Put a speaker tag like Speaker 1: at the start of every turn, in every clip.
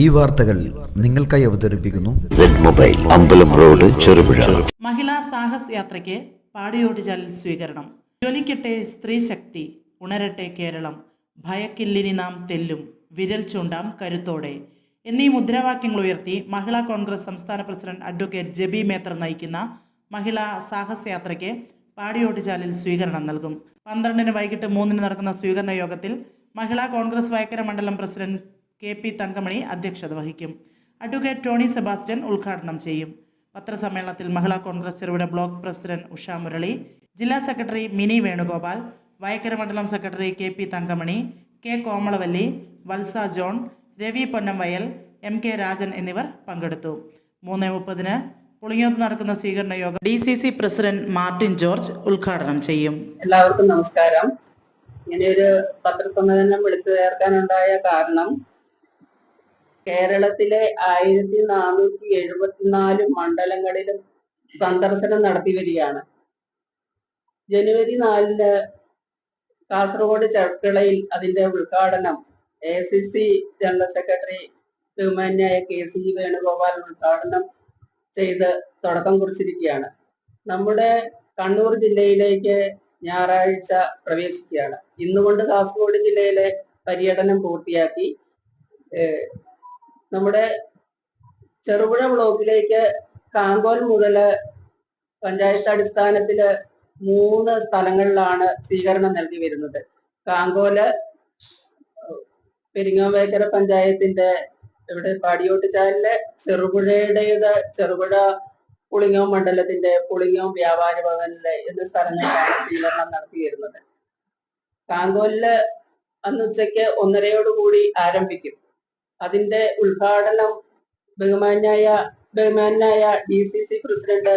Speaker 1: ഈ വാർത്തകൾ നിങ്ങൾക്കായി അവതരിപ്പിക്കുന്നു.
Speaker 2: മൊബൈൽ അമ്പലം റോഡ് ചെറുപുഴ.
Speaker 3: മഹിളാ സാഹസ് യാത്രയ്ക്ക് പാടിയോട്ടുചാലിൽ സ്വീകരണം. ജ്വലിക്കട്ടെ സ്ത്രീ ശക്തി ഉണരട്ടെ കേരളം. ഭയക്കില്ലിനി നാം തെല്ലും വിരൽ ചൂണ്ടാം കരുത്തോടെ. എന്നീ മുദ്രാവാക്യങ്ങൾ ഉയർത്തി മഹിളാ കോൺഗ്രസ് സംസ്ഥാന പ്രസിഡന്റ് അഡ്വക്കേറ്റ് ജെബി മേത്തർ നയിക്കുന്ന മഹിളാ സാഹസ് യാത്രയ്ക്ക് പാടിയോട്ടുചാലിൽ സ്വീകരണം നൽകും. പന്ത്രണ്ടിന് വൈകിട്ട് മൂന്നിന് നടക്കുന്ന സ്വീകരണ യോഗത്തിൽ മഹിളാ കോൺഗ്രസ് വയക്കര മണ്ഡലം പ്രസിഡന്റ് കെ പി തങ്കമണി അധ്യക്ഷത വഹിക്കും. അഡ്വക്കേറ്റ് ടോണി സെബാസ്റ്റ്യൻ ഉദ്ഘാടനം ചെയ്യും. പത്രസമ്മേളനത്തിൽ മഹിളാ കോൺഗ്രസ് ചെറുവിട ബ്ലോക്ക് പ്രസിഡന്റ് ഉഷ മുരളി ജില്ലാ സെക്രട്ടറി മിനി വേണുഗോപാൽ വയക്കര മണ്ഡലം secretary K P Thankamani K Komalavalli Valsa John Ravi Ponnamvayal M K Rajan എന്നിവർ പങ്കെടുത്തു. മൂന്ന് മുപ്പതിന് പുളിങ്ങോത്ത് നടക്കുന്ന സ്വീകരണ യോഗം D C C president Martin George ഉദ്ഘാടനം ചെയ്യും.
Speaker 4: എല്ലാവർക്കും നമസ്കാരം. ഇങ്ങനെ ഒരു പത്രസമ്മേളനം വിളിച്ചു ചേർക്കാനുണ്ടായ കാരണം കേരളത്തിലെ ആയിരത്തി നാനൂറ്റി എഴുപത്തിനാല് മണ്ഡലങ്ങളിലും സന്ദർശനം നടത്തി വരികയാണ്. ജനുവരി നാലിന് കാസർഗോഡ് ചർക്കിളയിൽ അതിന്റെ ഉദ്ഘാടനം A C C general secretary ബഹുമാന്യായ K C Venugopal ഉദ്ഘാടനം ചെയ്ത് തുടക്കം കുറിച്ചിരിക്കുകയാണ്. നമ്മുടെ കണ്ണൂർ ജില്ലയിലേക്ക് ഞായറാഴ്ച പ്രവേശിക്കുകയാണ്. ഇന്നുകൊണ്ട് കാസർഗോഡ് ജില്ലയിലെ പര്യടനം പൂർത്തിയാക്കി നമ്മുടെ ചെറുപുഴ ബ്ലോക്കിലേക്ക് കാങ്കോൽ മുതൽ പഞ്ചായത്ത് അടിസ്ഥാനത്തിൽ മൂന്ന് സ്ഥലങ്ങളിലാണ് സ്വീകരണം നൽകി വരുന്നത്. കാങ്കോൽ പെരിങ്ങോവേക്കര പഞ്ചായത്തിന്റെ ഇവിടെ പാടിയോട്ട് ചാലിലെ ചെറുപുഴയുടേത് ചെറുപുഴ പുളിങ്ങോം മണ്ഡലത്തിന്റെ പുളിങ്ങോം വ്യാപാര ഭവനിലെ എന്ന സ്ഥലങ്ങളിലാണ് സ്വീകരണം നടത്തി വരുന്നത്. കാങ്കോലിൽ അന്ന് ഉച്ചയ്ക്ക് ഒന്നരയോടുകൂടി ആരംഭിക്കും. അതിന്റെ ഉദ്ഘാടനം ബഹുമാനായ ബഹുമാനായ D C C president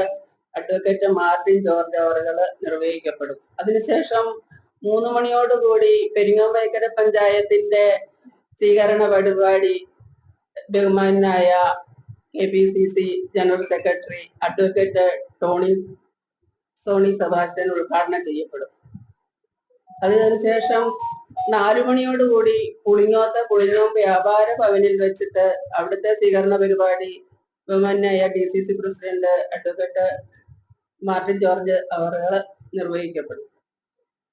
Speaker 4: advocate Martin George അവറുകൾ നിർവഹിക്കപ്പെടും. അതിനുശേഷം മൂന്ന് മണിയോടുകൂടി പെരിങ്ങാമ്പയക്കര പഞ്ചായത്തിന്റെ സ്വീകരണ പരിപാടി ബഹുമാനായ K P C C general secretary advocate Tony Sony Sebastian ഉദ്ഘാടനം ചെയ്യപ്പെടും. അതിനുശേഷം നാലു പുളിങ്ങോത്ത പുളിങ്ങോം വ്യാപാര ഭവനിൽ വെച്ചിട്ട് അവിടുത്തെ സ്വീകരണ പരിപാടി ബഹുമാനായ D C C president advocate Martin George അവറുകൾ നിർവഹിക്കപ്പെടും.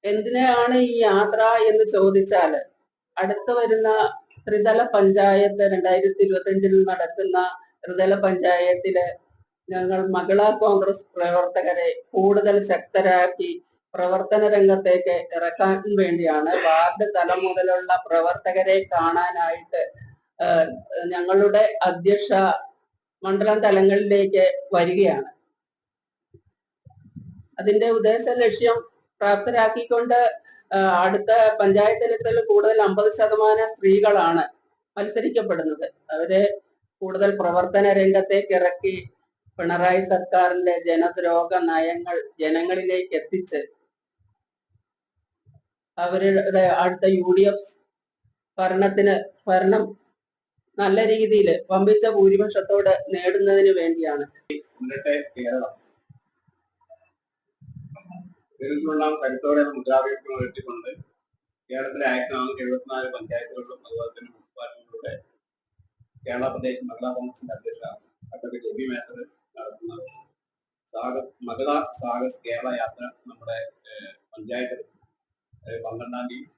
Speaker 4: എന്തിനാണ് ഈ യാത്ര എന്ന് ചോദിച്ചാൽ അടുത്തു വരുന്ന ത്രിതല പഞ്ചായത്ത് രണ്ടായിരത്തി ഇരുപത്തി അഞ്ചിൽ നടക്കുന്ന ത്രിതല പഞ്ചായത്തിൽ ഞങ്ങൾ മഹിളാ കോൺഗ്രസ് പ്രവർത്തകരെ കൂടുതൽ ശക്തരാക്കി പ്രവർത്തന രംഗത്തേക്ക് ഇറക്കാൻ വേണ്ടിയാണ് വാർഡ് തലം മുതലുള്ള പ്രവർത്തകരെ കാണാനായിട്ട് ഞങ്ങളുടെ അധ്യക്ഷ മണ്ഡലം തലങ്ങളിലേക്ക് വരികയാണ്. അതിന്റെ ഉദ്ദേശ ലക്ഷ്യം പ്രാപ്തരാക്കിക്കൊണ്ട് അടുത്ത പഞ്ചായത്ത് തലത്തിൽ കൂടുതൽ അമ്പത് ശതമാനം സ്ത്രീകളാണ് മത്സരിക്കപ്പെടുന്നത്. അവരെ കൂടുതൽ പ്രവർത്തന രംഗത്തേക്ക് ഇറക്കി പിണറായി സർക്കാരിന്റെ ജനദ്രോഹ നയങ്ങൾ ജനങ്ങളിലേക്ക് എത്തിച്ച് അവരുടെ അടുത്ത യു ഡി എഫ് ഭരണത്തിന് ഭരണം നല്ല രീതിയിൽ വമ്പിച്ച ഭൂരിപക്ഷത്തോട് നേടുന്നതിന് വേണ്ടിയാണ്.
Speaker 5: കരുത്തോടെ മുദ്രാവാക്യം ഉയർത്തിക്കൊണ്ട് കേരളത്തിലെ ആയിരത്തി നാനൂറ്റി എഴുപത്തിനാല് പഞ്ചായത്തുകളിലും അതുപോലെ തന്നെ മുനിസിപ്പാലിറ്റികളുടെ കേരള പ്രദേശ് മഹിളാ കോൺഗ്രസിന്റെ അധ്യക്ഷ അഡ്വക്കേറ്റ് എബി മേത്തർ നടത്തുന്ന സാഗസ് മഹിളാ സാഗസ് കേരള യാത്ര നമ്മുടെ പഞ്ചായത്ത് പഞ്ചായത്തിൽ പന്ത്രണ്ടാം തീയതി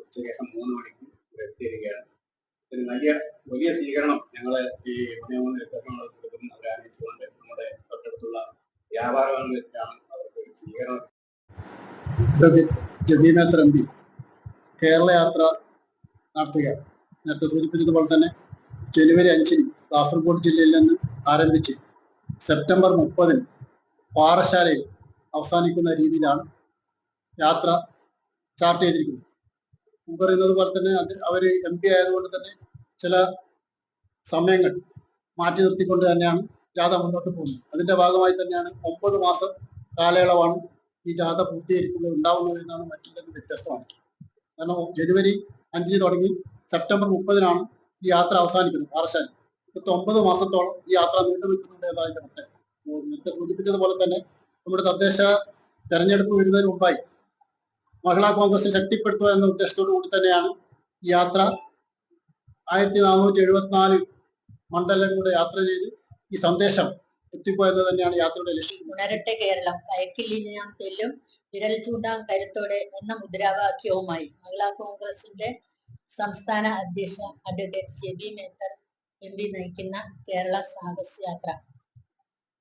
Speaker 5: ഉച്ചശേഷം മൂന്ന് മണിക്ക് എത്തിയിരിക്കുകയാണ്. ഒരു വലിയ വലിയ സ്വീകരണം ഞങ്ങൾ ഈ മണിമൂന്ന് വ്യത്യാസങ്ങൾ അവരെ അറിയിച്ചുകൊണ്ട് നമ്മുടെ തൊട്ടടുത്തുള്ള വ്യാപാരങ്ങൾ വെച്ചിട്ടാണ് അവർക്ക് സ്വീകരണം.
Speaker 6: ജബീനത്ത് എം കേരള യാത്ര നടത്തുകയാണ് നേരത്തെ സൂചിപ്പിച്ചതുപോലെ തന്നെ ജനുവരി അഞ്ചിന് കാസർഗോഡ് ജില്ലയിൽ നിന്ന് ആരംഭിച്ച് സെപ്റ്റംബർ മുപ്പതിന് പാറശാലയിൽ അവസാനിക്കുന്ന രീതിയിലാണ് യാത്ര ചാർട്ട് ചെയ്തിരിക്കുന്നത് നമുക്കറിയുന്നത് പോലെ തന്നെ അത് അവർ എം പി ആയതുകൊണ്ട് തന്നെ ചില സമയങ്ങൾ മാറ്റി നിർത്തിക്കൊണ്ട് തന്നെയാണ് ജാഥ മുന്നോട്ട് പോകുന്നത്. അതിന്റെ ഭാഗമായി തന്നെയാണ് ഒമ്പത് മാസം കാലയളവാണ് ഈ ജാഥ പൂർത്തീകരിക്കുന്നത് ഉണ്ടാവുന്നത് എന്നാണ് മറ്റുള്ളത് വ്യത്യസ്തമാണ്. കാരണം ജനുവരി അഞ്ചിന് തുടങ്ങി സെപ്റ്റംബർ മുപ്പതിനാണ് ഈ യാത്ര അവസാനിക്കുന്നത് പാറശാലി പത്ത് ഒമ്പത് മാസത്തോളം ഈ യാത്ര നീണ്ടു നിൽക്കുന്നുണ്ട് എന്നാണ് അതിന്റെ പ്രത്യേകത നേരത്തെ സൂചിപ്പിച്ചതുപോലെ തന്നെ നമ്മുടെ തദ്ദേശ തെരഞ്ഞെടുപ്പ് വരുന്നതിന് മുമ്പായി മഹിളാ കോൺഗ്രസ് ശക്തിപ്പെടുത്തുക എന്ന ഉദ്ദേശത്തോടു കൂടി തന്നെയാണ് യാത്ര. ആയിരത്തി നാനൂറ്റി എഴുപത്തിനാല് മണ്ഡലം കൂടെ യാത്ര ചെയ്ത് ഈ സന്ദേശം എത്തിക്കുക തന്നെയാണ് യാത്രയുടെ ലക്ഷ്യം.
Speaker 7: ഉണരട്ടെ കേരളം. ഭയക്കില്ലിന് തെല്ലും വിരൽ ചൂണ്ടാം കരുത്തോടെ എന്ന മുദ്രാവാക്യവുമായി മഹിളാ കോൺഗ്രസിന്റെ സംസ്ഥാന അധ്യക്ഷ advocate Jebi Mather M P നയിക്കുന്ന കേരള സാഹസ് യാത്ര.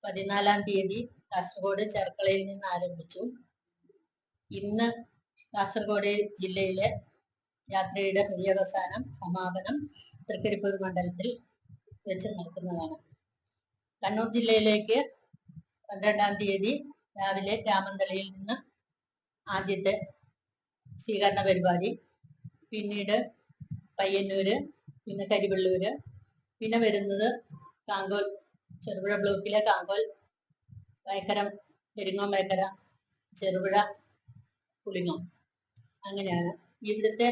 Speaker 7: പതിനാലാം തീയതി കാസർഗോഡ് ചെർക്കളയിൽ നിന്ന് ആരംഭിച്ചു. ഇന്ന് കാസർഗോഡ് ജില്ലയിലെ യാത്രയുടെ പര്യവസാനം സമാപനം തൃക്കരിപ്പൂർ മണ്ഡലത്തിൽ വെച്ച് നടക്കുന്നതാണ്. കണ്ണൂർ ജില്ലയിലേക്ക് പന്ത്രണ്ടാം തീയതി രാവിലെ രാമന്തളിയിൽ നിന്ന് ആദ്യത്തെ സ്വീകരണ പരിപാടി പിന്നീട് പയ്യന്നൂര് പിന്നെ കരിവള്ളൂര് പിന്നെ വരുന്നത് കാങ്കോൽ ചെറുപുഴ ബ്ലോക്കിലെ കാങ്കോൽ വയക്കര പെരിങ്ങോം വയക്കര ചെറുപുഴ പുളിങ്ങോം അങ്ങനെയാണ് ഇവിടുത്തെ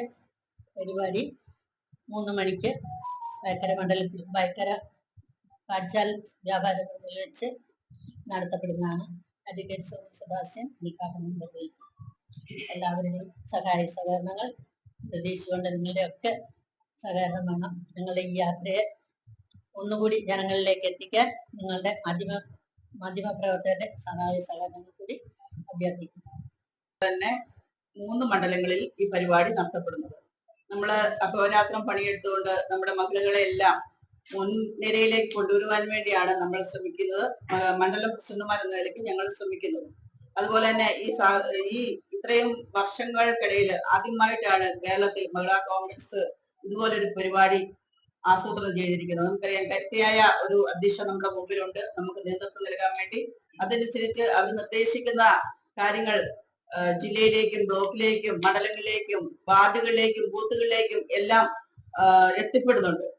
Speaker 7: പരിപാടി. മൂന്ന് മണിക്ക് വയക്കര മണ്ഡലത്തിൽ വയക്കര പാഠശാല വ്യാപാര ഭവനിൽ വെച്ച് നടത്തപ്പെടുന്നതാണ്. അഡ്വക്കേറ്റ് സോമി സെബാസ്റ്റ്യൻ ഉദ്ഘാടനം നിർവഹിക്കും. എല്ലാവരുടെയും സഹായ സഹകരണങ്ങൾ പ്രതീക്ഷിച്ചുകൊണ്ട് നിങ്ങളുടെ ഒക്കെ സഹകരണം വേണം. നിങ്ങളുടെ ഈ യാത്രയെ ഒന്നുകൂടി ജനങ്ങളിലേക്ക് എത്തിക്കാൻ നിങ്ങളുടെ മാധ്യമ മാധ്യമ പ്രവർത്തകരുടെ സഹായ സഹകരണങ്ങൾ കൂടി അഭ്യർത്ഥിക്കുന്നു.
Speaker 8: മൂന്ന് മണ്ഡലങ്ങളിൽ ഈ പരിപാടി നടത്തപ്പെടുന്നത്. നമ്മൾ അഹോരാത്രം പണിയെടുത്തുകൊണ്ട് നമ്മുടെ മകളുകളെ എല്ലാം മുൻനിരയിലേക്ക് കൊണ്ടുവരുവാൻ വേണ്ടിയാണ് നമ്മൾ ശ്രമിക്കുന്നത്. മണ്ഡലം പ്രസിഡന്റുമാർ എന്ന നിലയ്ക്ക് ഞങ്ങൾ ശ്രമിക്കുന്നത്. അതുപോലെ തന്നെ ഈ ഈ ഇത്രയും വർഷങ്ങൾക്കിടയിൽ ആദ്യമായിട്ടാണ് കേരളത്തിൽ മഹിളാ കോൺഗ്രസ് ഇതുപോലൊരു പരിപാടി ആസൂത്രണം ചെയ്തിരിക്കുന്നത്. നമുക്കറിയാം കരുത്തിയായ ഒരു അധ്യക്ഷ നമ്മുടെ മുമ്പിലുണ്ട്. നമുക്ക് നേതൃത്വം നൽകാൻ വേണ്ടി. അതനുസരിച്ച് അവർ നിർദ്ദേശിക്കുന്ന കാര്യങ്ങൾ ജില്ലയിലേക്കും ബ്ലോക്കിലേക്കും മണ്ഡലങ്ങളിലേക്കും വാർഡുകളിലേക്കും ബൂത്തുകളിലേക്കും എല്ലാം എത്തിപ്പെടുന്നുണ്ട്.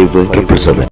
Speaker 2: triple seven